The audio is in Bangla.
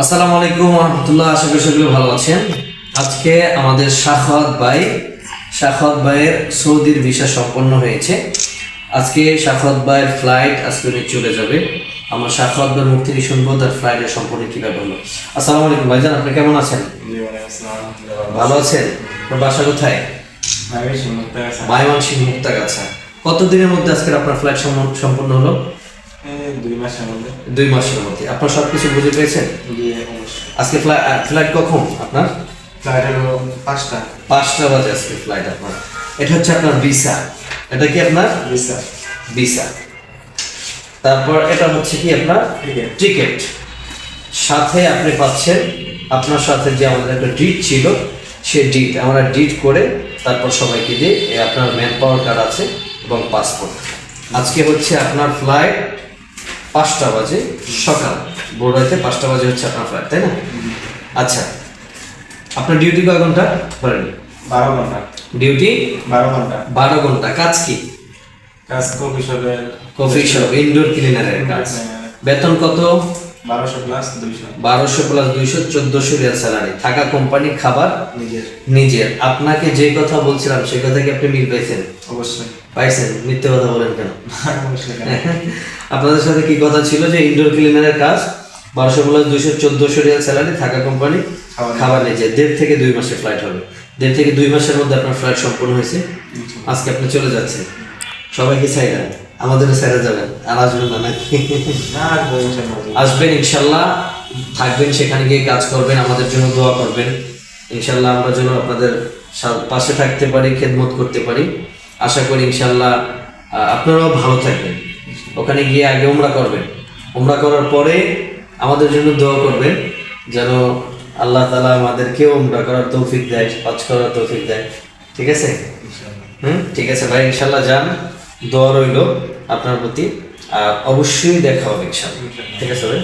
আসসালামু আলাইকুম রহমতুল্লাহ আশা করি সকলে ভালো আছেন। আজকে আমাদের শাখাত ভাই শাখাত ভাইয়ের সৌদির ভিসা সম্পন্ন হয়েছে। আজকে শাখাত ভাইয়ের ফ্লাইট আজকে উনি চলে যাবে। আমরা শাখাত ভাইয়ের মুখ থেকে শুনব তার ফ্লাইটের সম্পর্কে কীভাবে হলো? আসসালামু আলাইকুম ভাইজান আপনি কেমন আছেন? ভালো আছেন। আপনার বাসা কোথায়? মাইমনসিং মুক্তাগাছা। কত দিনের মধ্যে আজকের আপনার ফ্লাইট সম্পন্ন হলো? দুই মাসের মধ্যে। দুই মাসের মধ্যে। আপনার সব কিছু বুঝে পেয়েছেন? আজকে ফ্লাইট কখন আপনার? ফ্লাইট হলো পাঁচটা। পাঁচটা বাজে আজকে ফ্লাইট আপনার। এটা হচ্ছে আপনার ভিসা এটা কি আপনার? ভিসা ভিসা তারপর এটা হচ্ছে কি আপনার? টিকিট সাথে আপনি পাচ্ছেন আপনার সাথে যে আমাদের একটা ডিট ছিল সে ডিট আমরা ডিট করে তারপর সবাইকে দিয়ে আপনার ম্যান পাওয়ার কার্ড আছে এবং পাসপোর্ট আজকে হচ্ছে আপনার ফ্লাইট পাঁচটা বাজে সকাল। বোরাইতে পাঁচটা বাজে হচ্ছে আপনার ফ্লাইট তাই না? আচ্ছা আপনার ডিউটি কয় ঘণ্টা? বলেন। বারো ঘণ্টা। ডিউটি বারো ঘণ্টা। বারো ঘণ্টা। কাজ কি? কাজ কফি শপের কফি শপ ইনডোর ক্লিনারের কাজ। বেতন কত? বারোশো প্লাস দুইশো। চোদ্দশো রিয়াল স্যালারি থাকা কোম্পানির খাবার নিজের। নিজের। আপনাকে যে কথা বলছিলাম সেই কথা কি আপনি মিল পাইছেন? অবশ্যই। পাইছেন? মিথ্যে কথা বলেন কেন? আপনাদের সাথে কি কথা ছিল যে ইনডোর ক্লিনারের কাজ? বারোশো প্লাস দুইশো চোদ্দশো রিয়াল স্যালারি থাকা কোম্পানি খাবার খাবার নিজে দেড় থেকে দুই মাসের ফ্লাইট হবে। দেড় থেকে দুই মাসের মধ্যে আপনার ফ্লাইট সম্পূর্ণ হয়েছে। আজকে আপনি চলে যাচ্ছেন। সবাইকে চাইলেন আমাদেরও ছেড়ে যাবেন। আর আসবেন না আসবেন ইনশাল্লাহ। থাকবেন সেখানে গিয়ে কাজ করবেন আমাদের জন্য দোয়া করবেন। ইনশাল্লাহ আমরা যেন আপনাদের পাশে থাকতে পারি খেদমত করতে পারি। আশা করি ইনশাল্লাহ আপনারাও ভালো থাকবেন। ওখানে গিয়ে আগে উমরা করবেন। উমরা করার পরে আমাদের জন্য দোয়া করবেন যেন আল্লাহ তালা আমাদেরকেও উমরা করার তৌফিক দেয় হজ করার তৌফিক দেয়। ঠিক আছে? হুম? ঠিক আছে ভাই ইনশাল্লাহ যান। দোয়া রইল। আপনার প্রতি অবশ্যই দেখা হবে ঠিক আছে ভাই?